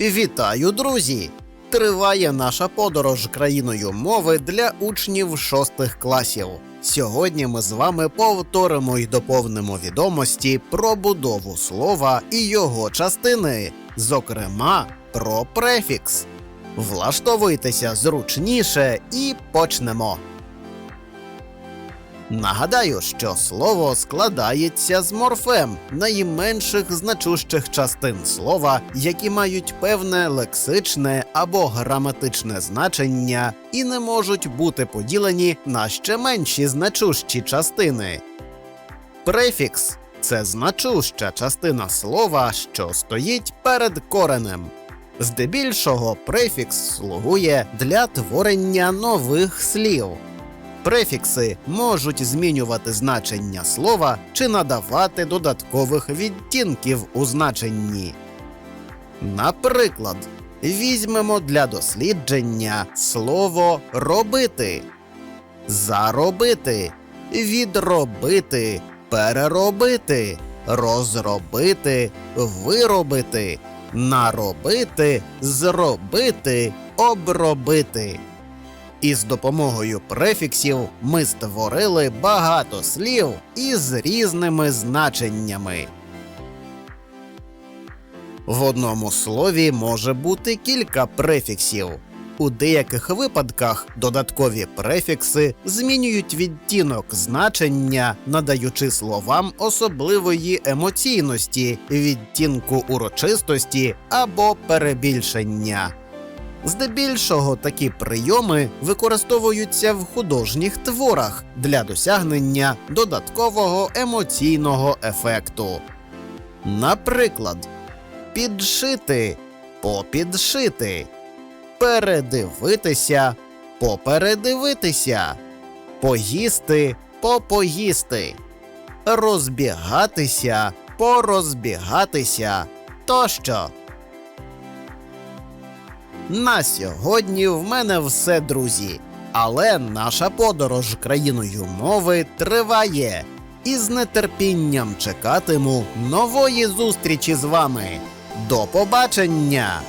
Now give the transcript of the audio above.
Вітаю, друзі! Триває наша подорож країною мови для учнів шостих класів. Сьогодні ми з вами повторимо й доповнимо відомості про будову слова і його частини, зокрема про префікс. Влаштовуйтеся зручніше і почнемо. Нагадаю, що слово складається з морфем найменших значущих частин слова, які мають певне лексичне або граматичне значення і не можуть бути поділені на ще менші значущі частини. Префікс це значуща частина слова, що стоїть перед коренем. Здебільшого префікс слугує для творення нових слів. Префікси можуть змінювати значення слова чи надавати додаткових відтінків у значенні. Наприклад, візьмемо для дослідження слово робити, заробити, відробити, переробити, розробити, виробити, наробити, зробити, обробити. І з допомогою префіксів ми створили багато слів із різними значеннями. В одному слові може бути кілька префіксів. У деяких випадках додаткові префікси змінюють відтінок значення, надаючи словам особливої емоційності, відтінку урочистості або перебільшення. Здебільшого такі прийоми використовуються в художніх творах для досягнення додаткового емоційного ефекту. Наприклад, підшити попідшити, передивитися попередивитися, поїсти попоїсти, розбігатися порозбігатися тощо. На сьогодні в мене все, друзі. Але наша подорож країною мови триває. І з нетерпінням чекатиму нової зустрічі з вами. До побачення!